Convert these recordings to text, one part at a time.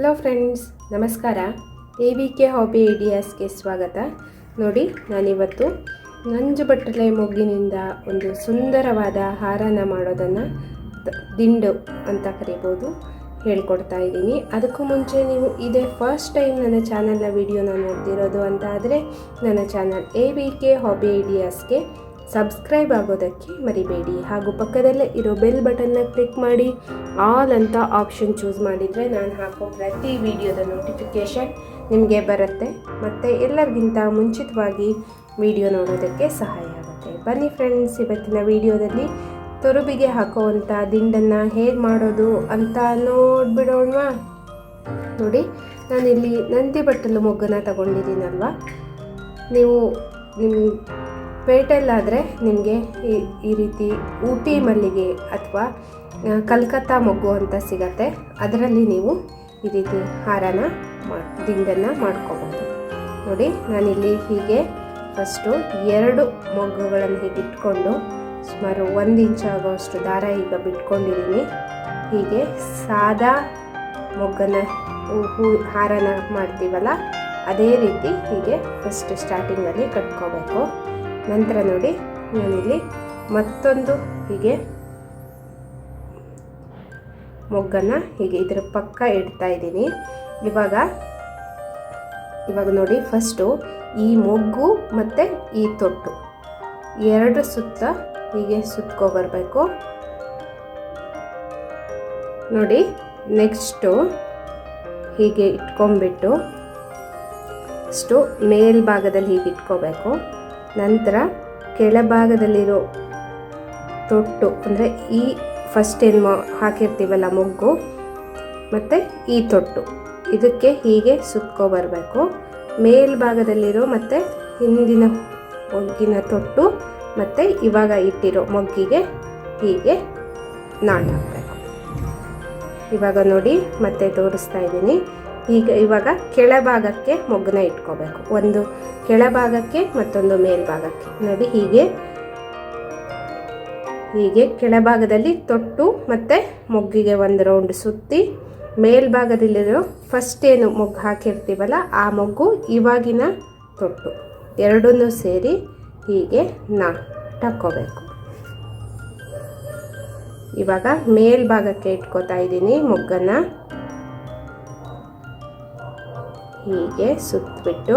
Hello friends, ನಮಸ್ಕಾರ. A V K hobby ಐಡಿಯಾಸ್ಗೆ ಸ್ವಾಗತ. ನೋಡಿ, ನಾನಿವತ್ತು ನಂಜು ಬಟ್ಟಲೆ ಮೊಗ್ಗಿನಿಂದ ಒಂದು ಸುಂದರವಾದ ಹಾರನ ಮಾಡೋದನ್ನು ದಿಂಡು ಅಂತ ಕರಿಬೋದು ಹೇಳ್ಕೊಡ್ತಾ ಇದ್ದೀನಿ. ಅದಕ್ಕೂ ಮುಂಚೆ ನೀವು ಇದೇ ಫಸ್ಟ್ ಟೈಮ್ ನನ್ನ ಚಾನಲ್ನ ವಿಡಿಯೋನ ನೋಡ್ತಿರೋದು ಅಂತ ಆದರೆ, ನನ್ನ channel A V K hobby ಐಡಿಯಾಸ್ಗೆ subscribe ಆಗೋದಕ್ಕೆ ಮರಿಬೇಡಿ. ಹಾಗೂ ಪಕ್ಕದಲ್ಲೇ ಇರೋ ಬೆಲ್ ಬಟನ್ನ ಕ್ಲಿಕ್ ಮಾಡಿ. ಆಲ್ ಅಂತ ಆಪ್ಷನ್ ಚೂಸ್ ಮಾಡಿದರೆ ನಾನು ಹಾಕೋ ಪ್ರತಿ ವಿಡಿಯೋದ ನೋಟಿಫಿಕೇಷನ್ ನಿಮಗೆ ಬರುತ್ತೆ. ಮತ್ತು ಎಲ್ಲರಿಗಿಂತ ಮುಂಚಿತವಾಗಿ ವಿಡಿಯೋ ನೋಡೋದಕ್ಕೆ ಸಹಾಯ ಆಗುತ್ತೆ. ಬನ್ನಿ ಫ್ರೆಂಡ್ಸ್, ಇವತ್ತಿನ ವಿಡಿಯೋದಲ್ಲಿ ತುರುಬಿಗೆ ಹಾಕೋವಂಥ ದಿಂಡನ್ನು ಹೇಗೆ ಮಾಡೋದು ಅಂತ ನೋಡ್ಬಿಡೋಣವಾ? ನೋಡಿ, ನಾನಿಲ್ಲಿ ನಂದಿ ಬಟ್ಟಲು ಮೊಗ್ಗನ್ನ ತಗೊಂಡಿದ್ದೀನಲ್ವ? ನೀವು ನಿಮ್ಮ ಪೇಟೆಲ್ಲಾದರೆ ನಿಮಗೆ ಈ ರೀತಿ ಊಟಿ ಮಲ್ಲಿಗೆ ಅಥವಾ ಕಲ್ಕತ್ತಾ ಮೊಗ್ಗು ಅಂತ ಸಿಗತ್ತೆ. ಅದರಲ್ಲಿ ನೀವು ಈ ರೀತಿ ಹಾರನ ದಿಂಡನ್ನು ಮಾಡ್ಕೋಬೋದು. ನೋಡಿ, ನಾನಿಲ್ಲಿ ಹೀಗೆ ಫಸ್ಟು ಎರಡು ಮೊಗ್ಗುಗಳನ್ನು ಹೀಗೆ ಇಟ್ಕೊಂಡು ಸುಮಾರು ಒಂದು ಇಂಚ್ ಆಗೋಷ್ಟು ದಾರ ಈಗ ಬಿಟ್ಕೊಂಡಿದ್ದೀನಿ. ಹೀಗೆ ಸಾದಾ ಮೊಗ್ಗನ್ನು ಹೂ- ಹೂ, ಹಾರನ ಮಾಡ್ತೀವಲ್ಲ, ಅದೇ ರೀತಿ ಹೀಗೆ ಫಸ್ಟ್ ಸ್ಟಾರ್ಟಿಂಗಲ್ಲಿ ಕಟ್ಕೋಬೇಕು. ನಂತರ ನೋಡಿ ನಾನಿಲ್ಲಿ ಮತ್ತೊಂದು ಹೀಗೆ ಮೊಗ್ಗನ್ನು ಹೀಗೆ ಇದರ ಪಕ್ಕ ಇಡ್ತಾ ಇದ್ದೀನಿ. ಇವಾಗ ಇವಾಗ ನೋಡಿ ಫಸ್ಟು ಈ ಮೊಗ್ಗು ಮತ್ತು ಈ ತೊಟ್ಟು. ಎರಡು ಸುತ್ತ ಹೀಗೆ ಸುತ್ಕೊ ನೋಡಿ ನೆಕ್ಸ್ಟು ಹೀಗೆ ಇಟ್ಕೊಂಬಿಟ್ಟು ಅಷ್ಟು ಮೇಲ್ಭಾಗದಲ್ಲಿ ಹೀಗೆ ಇಟ್ಕೋಬೇಕು. ನಂತರ ಕೆಳಭಾಗದಲ್ಲಿರೋ ತೊಟ್ಟು, ಅಂದರೆ ಈ ಫಸ್ಟ್ ಏನು ಹಾಕಿರ್ತೀವಲ್ಲ, ಮೊಗ್ಗು, ಮತ್ತು ಈ ತೊಟ್ಟು. ಇದಕ್ಕೆ ಹೀಗೆ ಸುತ್ಕೊ ಬರಬೇಕು. ಮೇಲ್ಭಾಗದಲ್ಲಿರೋ ಮತ್ತು ಹಿಂದಿನ ಮೊಗ್ಗಿನ ತೊಟ್ಟು, ಮತ್ತು ಇವಾಗ ಇಟ್ಟಿರೋ ಮೊಗ್ಗಿಗೆ ಹೀಗೆ ನಾಟ್ ಹಾಕಬೇಕು. ಇವಾಗ ನೋಡಿ, ಮತ್ತೆ ತೋರಿಸ್ತಾ ಇದ್ದೀನಿ. ಈಗ ಇವಾಗ ಕೆಳಭಾಗಕ್ಕೆ ಮೊಗ್ಗನ್ನ ಇಟ್ಕೋಬೇಕು. ಒಂದು ಕೆಳಭಾಗಕ್ಕೆ ಮತ್ತೊಂದು ಮೇಲ್ಭಾಗಕ್ಕೆ. ನೋಡಿ, ಹೀಗೆ. ಹೀಗೆ ಕೆಳಭಾಗದಲ್ಲಿ ತೊಟ್ಟು ಮತ್ತು ಮೊಗ್ಗಿಗೆ ಒಂದು ರೌಂಡ್ ಸುತ್ತಿ ಮೇಲ್ಭಾಗದಲ್ಲಿರೋ ಫಸ್ಟ್ ಏನು ಮೊಗ್ಗು ಹಾಕಿರ್ತೀವಲ್ಲ, ಆ ಮೊಗ್ಗು ಇವಾಗಿನ ತೊಟ್ಟು. ಎರಡನ್ನೂ ಸೇರಿ ಹೀಗೆ ನಾ ಹಾಕ್ಕೋಬೇಕು ಇವಾಗ ಮೇಲ್ಭಾಗಕ್ಕೆ ಇಟ್ಕೋತಾ ಇದ್ದೀನಿ ಮೊಗ್ಗನ್ನು. ಹೀಗೆ ಸುತ್ತಬಿಟ್ಟು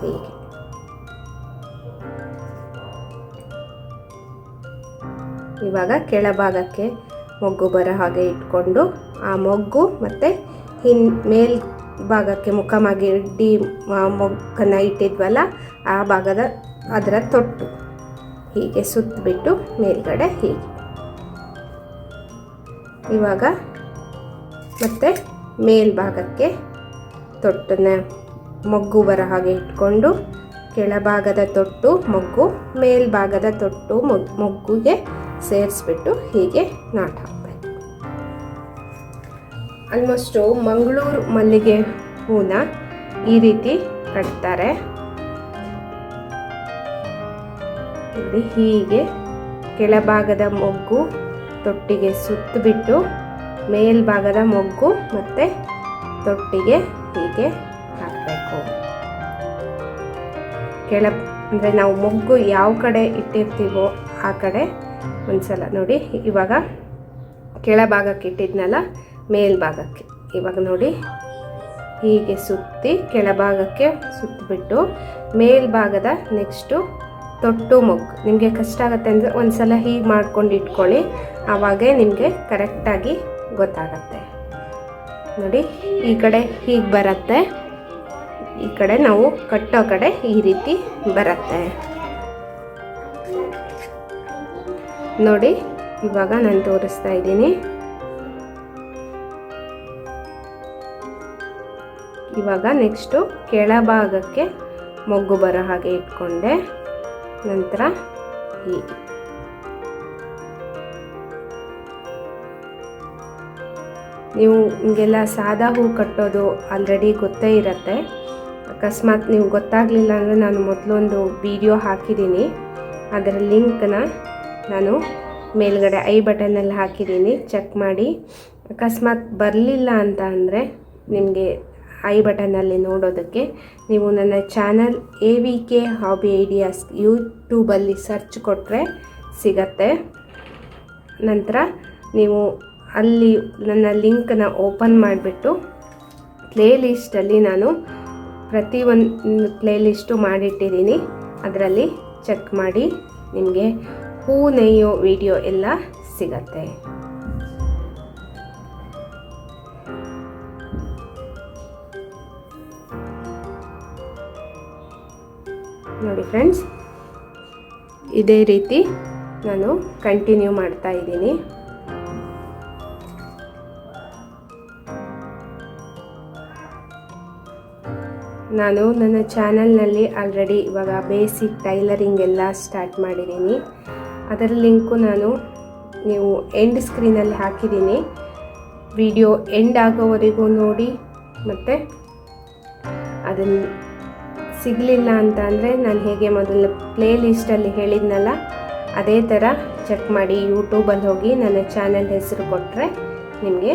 ಹೀಗೆ. ಇವಾಗ ಕೆಳಭಾಗಕ್ಕೆ ಮೊಗ್ಗು ಬರೋ ಹಾಗೆ ಇಟ್ಕೊಂಡು ಆ ಮೊಗ್ಗು ಮತ್ತು ಹಿನ್ ಮೇಲ್ ಭಾಗಕ್ಕೆ ಮುಖಮಾಗಿ ಇಡ್ಡಿ ಮೊಗ್ಗನ್ನು ಇಟ್ಟಿದ್ವಲ್ಲ, ಆ ಭಾಗದ ಅದರ ತೊಟ್ಟು. ಹೀಗೆ ಸುತ್ತಬಿಟ್ಟು ಮೇಲ್ಗಡೆ ಹೀಗೆ. ಇವಾಗ ಮತ್ತೆ ಮೇಲ್ಭಾಗಕ್ಕೆ ತೊಟ್ಟನ್ನ ಮೊಗ್ಗು ಬರೋ ಹಾಗೆ ಇಟ್ಕೊಂಡು ಕೆಳಭಾಗದ ತೊಟ್ಟು ಮೊಗ್ಗು, ಮೇಲ್ಭಾಗದ ತೊಟ್ಟು ಮೊಗ್, ಮೊಗ್ಗುಗೆ ಸೇರಿಸ್ಬಿಟ್ಟು ಹೀಗೆ ನಾಟ್ ಹಾಕಬೇಕು. ಆಲ್ಮೋಸ್ಟು ಮಂಗಳೂರು ಮಲ್ಲಿಗೆ ಹೂನ ಈ ರೀತಿ ಕಟ್ತಾರೆ. ಹೀಗೆ ಕೆಳಭಾಗದ ಮೊಗ್ಗು ತೊಟ್ಟಿಗೆ ಸುತ್ತಬಿಟ್ಟು ಮೇಲ್ಭಾಗದ ಮೊಗ್ಗು ಮತ್ತು ತೊಟ್ಟಿಗೆ ಹೀಗೆ ಹಾಕಬೇಕು. ಕೆಳ, ಅಂದರೆ ನಾವು ಮೊಗ್ಗು ಯಾವ ಕಡೆ ಇಟ್ಟಿರ್ತೀವೋ ಆ ಕಡೆ ಒಂದ್ಸಲ ನೋಡಿ. ಇವಾಗ ಕೆಳಭಾಗಕ್ಕೆ ಇಟ್ಟಿದ್ನಲ್ಲ, ಮೇಲ್ಭಾಗಕ್ಕೆ. ಇವಾಗ ನೋಡಿ. ಹೀಗೆ ಸುತ್ತಿ ಕೆಳಭಾಗಕ್ಕೆ ಸುತ್ತಿಬಿಟ್ಟು ಮೇಲ್ಭಾಗದ ನೆಕ್ಸ್ಟು ತೊಟ್ಟು ಮೊಗ್ಗು. ನಿಮಗೆ ಕಷ್ಟ ಆಗುತ್ತೆ ಅಂದರೆ ಒಂದು ಸಲ ಹೀಗೆ ಮಾಡ್ಕೊಂಡು ಇಟ್ಕೊಳ್ಳಿ. ಆವಾಗೇ ನಿಮಗೆ ಕರೆಕ್ಟಾಗಿ ಗೊತ್ತಾಗತ್ತೆ. ನೋಡಿ, ಈ ಕಡೆ ಹೀಗೆ ಬರುತ್ತೆ. ಈ ಕಡೆ ನಾವು ಕಟ್ಟೋ ಕಡೆ ಈ ರೀತಿ ಬರುತ್ತೆ. ನೋಡಿ, ಇವಾಗ ನಾನು ತೋರಿಸ್ತಾ ಇದ್ದೀನಿ. ಇವಾಗ ನೆಕ್ಸ್ಟು ಕೆಳಭಾಗಕ್ಕೆ ಮೊಗ್ಗು ಬರೋ ಹಾಗೆ ಇಟ್ಕೊಂಡೆ. ನಂತರ ಹೀಗೆ ನೀವು ನಿಮಗೆಲ್ಲ ಸಾದಾ ಹೂ ಕಟ್ಟೋದು ಆಲ್ರೆಡಿ ಗೊತ್ತೇ ಇರುತ್ತೆ. ಅಕಸ್ಮಾತ್ ನೀವು ಗೊತ್ತಾಗಲಿಲ್ಲ ಅಂದರೆ ನಾನು ಮೊದಲೊಂದು ವಿಡಿಯೋ ಹಾಕಿದ್ದೀನಿ. ಅದರ ಲಿಂಕ್ನ ನಾನು ಮೇಲ್ಗಡೆ ಐ ಬಟನಲ್ಲಿ ಹಾಕಿದ್ದೀನಿ. ಚೆಕ್ ಮಾಡಿ. ಅಕಸ್ಮಾತ್ ಬರಲಿಲ್ಲ ಅಂತ ಅಂದರೆ ನಿಮಗೆ ಐ ಬಟನಲ್ಲಿ ನೋಡೋದಕ್ಕೆ ನೀವು ನನ್ನ channel A V K hobby ideas ಯೂಟ್ಯೂಬಲ್ಲಿ ಸರ್ಚ್ ಕೊಟ್ಟರೆ ಸಿಗತ್ತೆ. ನಂತರ ನೀವು ಅಲ್ಲಿ ನನ್ನ ಲಿಂಕನ್ನು ಓಪನ್ ಮಾಡಿಬಿಟ್ಟು ಪ್ಲೇ ಲಿಸ್ಟಲ್ಲಿ ನಾನು ಪ್ರತಿ ಒಂದು ಪ್ಲೇ ಲಿಸ್ಟು ಮಾಡಿಟ್ಟಿದ್ದೀನಿ. ಅದರಲ್ಲಿ ಚೆಕ್ ಮಾಡಿ ನಿಮಗೆ ಹೂ ನೇಯೋ ವಿಡಿಯೋ ಎಲ್ಲ ಸಿಗತ್ತೆ. ನೋಡಿ ಫ್ರೆಂಡ್ಸ್, ಇದೇ ರೀತಿ ನಾನು ಕಂಟಿನ್ಯೂ ಮಾಡ್ತಾ ಇದ್ದೀನಿ. ನಾನು ನನ್ನ ಚಾನಲ್ನಲ್ಲಿ ಆಲ್ರೆಡಿ ಇವಾಗ ಬೇಸಿಕ್ ಟೈಲರಿಂಗ್ ಎಲ್ಲ ಸ್ಟಾರ್ಟ್ ಮಾಡಿದ್ದೀನಿ. ಅದರ ಲಿಂಕು ನಾನು ನೀವು ಎಂಡ್ ಸ್ಕ್ರೀನಲ್ಲಿ ಹಾಕಿದ್ದೀನಿ. ವಿಡಿಯೋ ಎಂಡ್ ಆಗೋವರೆಗೂ ನೋಡಿ ಮತ್ತು ಅದನ್ನು ಸಿಗಲಿಲ್ಲ ಅಂತ ಅಂದರೆ ನಾನು ಹೇಗೆ ಮೊದಲು ಪ್ಲೇ ಲಿಸ್ಟಲ್ಲಿ ಹೇಳಿದ್ನಲ್ಲ, ಅದೇ ಥರ ಚೆಕ್ ಮಾಡಿ ಯೂಟ್ಯೂಬಲ್ಲಿ ಹೋಗಿ ನನ್ನ ಚಾನಲ್ ಹೆಸರು ಕೊಟ್ಟರೆ ನಿಮಗೆ,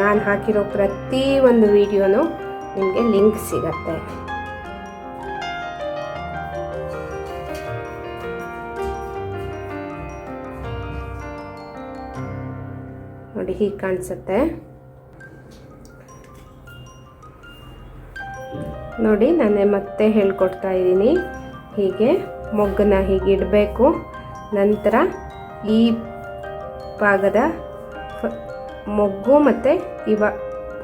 ನಾನು ಹಾಕಿರೋ ಪ್ರತಿ ಒಂದು ವಿಡಿಯೋನು ನಿಮಗೆ ಲಿಂಕ್ ಸಿಗತ್ತೆ. ನೋಡಿ ಹೀಗೆ ಕಾಣಿಸುತ್ತೆ. ನೋಡಿ ನಾನು ಮತ್ತೆ ಹೇಳ್ಕೊಡ್ತಾ ಇದ್ದೀನಿ. ಹೀಗೆ ಮೊಗ್ಗನ್ನ ಹೀಗೆ ಇಡಬೇಕು. ನಂತರ ಈ ಭಾಗದ ಮೊಗ್ಗು ಮತ್ತು ಇವ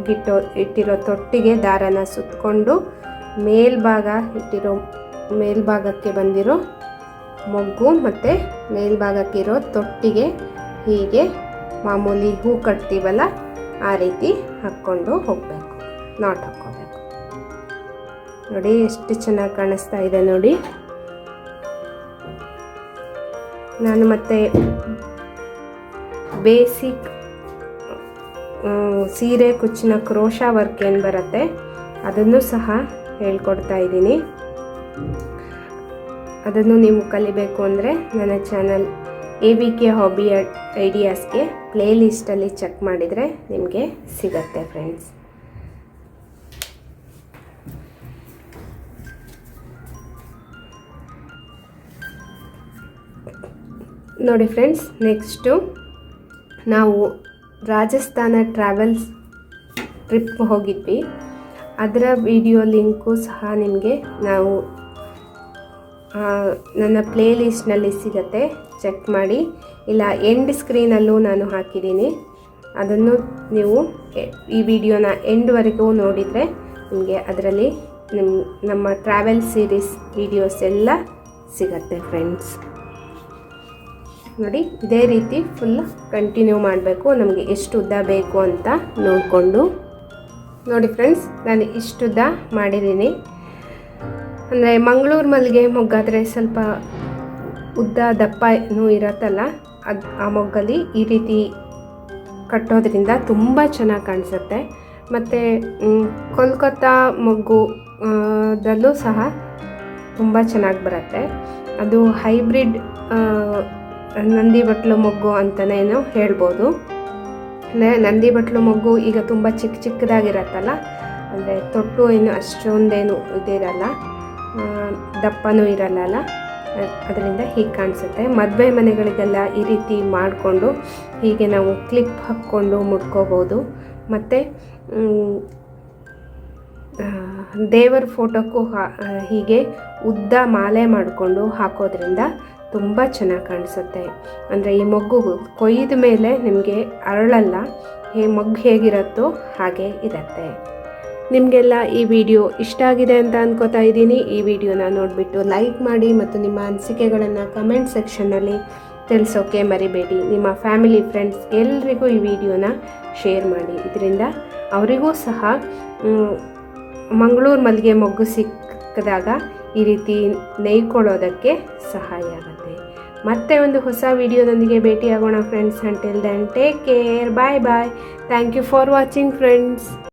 ಗಿಟ್ಟೋ ಇಟ್ಟಿರೋ ತೊಟ್ಟಿಗೆ ದಾರನ ಸುತ್ತಕೊಂಡು ಮೇಲ್ಭಾಗ ಇಟ್ಟಿರೋ ಮೇಲ್ಭಾಗಕ್ಕೆ ಬಂದಿರೋ ಮೊಗ್ಗು ಮತ್ತು ಮೇಲ್ಭಾಗಕ್ಕಿರೋ ತೊಟ್ಟಿಗೆ ಹೀಗೆ ಮಾಮೂಲಿ ಹೂ ಕಟ್ತೀವಲ್ಲ ಆ ರೀತಿ ಹಾಕ್ಕೊಂಡು ಹೋಗಬೇಕು, ನಾಟ್ ಹಾಕ್ಕೋಬೇಕು. ನೋಡಿ ಎಷ್ಟು ಚೆನ್ನಾಗಿ ಕಾಣಿಸ್ತಾ ಇದೆ ನೋಡಿ. ನಾನು ಮತ್ತೆ ಬೇಸಿಕ್ ಸೀರೆ, ಕುಚ್ಚಿನ ಕ್ರೋಶ ವರ್ಕ್ ಏನು ಬರುತ್ತೆ, ಅದನ್ನು ಸಹ ಹೇಳ್ಕೊಡ್ತಾ ಇದ್ದೀನಿ. ಅದನ್ನು ನೀವು ಕಲಿಬೇಕು ಅಂದರೆ ನನ್ನ channel A B K hobby ಐಡಿಯಾಸ್ಗೆ play ಲಿಸ್ಟಲ್ಲಿ ಚೆಕ್ ಮಾಡಿದರೆ ನಿಮಗೆ ಸಿಗತ್ತೆ ಫ್ರೆಂಡ್ಸ್ ನೋಡಿ ಫ್ರೆಂಡ್ಸ್ ನೆಕ್ಸ್ಟು ನಾವು ರಾಜಸ್ಥಾನ ಟ್ರಾವೆಲ್ಸ್ ಟ್ರಿಪ್ ಹೋಗಿದ್ವಿ. ಅದರ ವಿಡಿಯೋ ಲಿಂಕು ಸಹ ನಿಮಗೆ ನಾವು ನನ್ನ ಪ್ಲೇ ಲಿಸ್ಟ್ನಲ್ಲಿ ಸಿಗತ್ತೆ. ಚೆಕ್ ಮಾಡಿ. ಇಲ್ಲ, ಎಂಡ್ ಸ್ಕ್ರೀನಲ್ಲೂ ನಾನು ಹಾಕಿದ್ದೀನಿ. ಅದನ್ನು ನೀವು ಈ ವಿಡಿಯೋನ ಎಂಡ್ವರೆಗೂ ನೋಡಿದರೆ ನಿಮಗೆ ಅದರಲ್ಲಿ ನಿಮ್ಮ ನಮ್ಮ ಟ್ರಾವೆಲ್ ಸೀರೀಸ್ ವಿಡಿಯೋಸ್ ಎಲ್ಲ ಸಿಗತ್ತೆ, ಫ್ರೆಂಡ್ಸ್. ನೋಡಿ, ಇದೇ ರೀತಿ ಫುಲ್ ಕಂಟಿನ್ಯೂ ಮಾಡಬೇಕು. ನಮಗೆ ಎಷ್ಟು ಉದ್ದ ಬೇಕು ಅಂತ ನೋಡಿಕೊಂಡು. ನೋಡಿ ಫ್ರೆಂಡ್ಸ್ ನಾನು ಇಷ್ಟು ಉದ್ದ ಮಾಡಿದ್ದೀನಿ. ಅಂದರೆ ಮಂಗಳೂರು ಮಲ್ಲಿಗೆ ಮೊಗ್ಗಾದರೆ ಸ್ವಲ್ಪ ಉದ್ದ ದಪ್ಪನೂ ಇರತ್ತಲ್ಲ, ಅದು ಆ ಮೊಗ್ಗಲ್ಲಿ ಈ ರೀತಿ ಕಟ್ಟೋದ್ರಿಂದ ತುಂಬ ಚೆನ್ನಾಗಿ ಕಾಣಿಸುತ್ತೆ. ಮತ್ತು ಕೋಲ್ಕತ್ತಾ ಮೊಗ್ಗು ದಲ್ಲೂ ಸಹ ತುಂಬ ಚೆನ್ನಾಗಿ ಬರುತ್ತೆ. ಅದು ಹೈಬ್ರಿಡ್ ನಂದಿ ಬಟ್ಲು ಮೊಗ್ಗು ಅಂತಲೇ ಹೇಳ್ಬೋದು. ಅಂದರೆ ನಂದಿ ಬಟ್ಲು ಮೊಗ್ಗು ಈಗ ತುಂಬ ಚಿಕ್ಕ ಚಿಕ್ಕದಾಗಿರತ್ತಲ್ಲ, ಅಂದರೆ ತೊಟ್ಟು ಏನು ಅಷ್ಟೊಂದೇನು ಇದಿರಲ್ಲ ದಪ್ಪನೂ ಇರಲ್ಲ ಅದರಿಂದ ಹೀಗೆ ಕಾಣಿಸುತ್ತೆ. ಮದುವೆ ಮನೆಗಳಿಗೆಲ್ಲ ಈ ರೀತಿ ಮಾಡಿಕೊಂಡು ಹೀಗೆ ನಾವು ಕ್ಲಿಪ್ ಹಾಕ್ಕೊಂಡು ಮುಟ್ಕೋಬೋದು. ಮತ್ತು ದೇವರ ಫೋಟೋಕ್ಕೂ ಹೀಗೆ ಉದ್ದ ಮಾಲೆ ಮಾಡಿಕೊಂಡು ಹಾಕೋದ್ರಿಂದ ತುಂಬ ಚೆನ್ನಾಗಿ ಕಾಣಿಸುತ್ತೆ. ಅಂದರೆ ಈ ಮೊಗ್ಗು ಕೊಯ್ದ ಮೇಲೆ ನಿಮಗೆ ಅರಳಲ್ಲ, ಈ ಮೊಗ್ಗು ಹೇಗಿರುತ್ತೋ ಹಾಗೆ ಇರುತ್ತೆ. ನಿಮಗೆಲ್ಲ ಈ ವಿಡಿಯೋ ಇಷ್ಟ ಆಗಿದೆ ಅಂತ ಅನ್ಕೋತಾ ಇದ್ದೀನಿ. ಈ ವಿಡಿಯೋನ ನೋಡಿಬಿಟ್ಟು ಲೈಕ್ ಮಾಡಿ ಮತ್ತು ನಿಮ್ಮ ಅನಿಸಿಕೆಗಳನ್ನು ಕಮೆಂಟ್ ಸೆಕ್ಷನ್ನಲ್ಲಿ ತಿಳಿಸೋಕೆ ಮರಿಬೇಡಿ. ನಿಮ್ಮ ಫ್ಯಾಮಿಲಿ, ಫ್ರೆಂಡ್ಸ್ ಎಲ್ರಿಗೂ ಈ ವಿಡಿಯೋನ ಶೇರ್ ಮಾಡಿ. ಇದರಿಂದ ಅವರಿಗೂ ಸಹ ಮಂಗಳೂರು ಮಲ್ಲಿಗೆ ಮೊಗ್ಗು ಸಿಕ್ಕಿದಾಗ ಈ ರೀತಿ ನೇಯ್ಕೊಳ್ಳೋದಕ್ಕೆ ಸಹಾಯ ಆಗುತ್ತೆ. ಮತ್ತೆ ಒಂದು ಹೊಸ ವಿಡಿಯೋದೊಂದಿಗೆ ಭೇಟಿಯಾಗೋಣ friends until then take care bye bye thank you for watching friends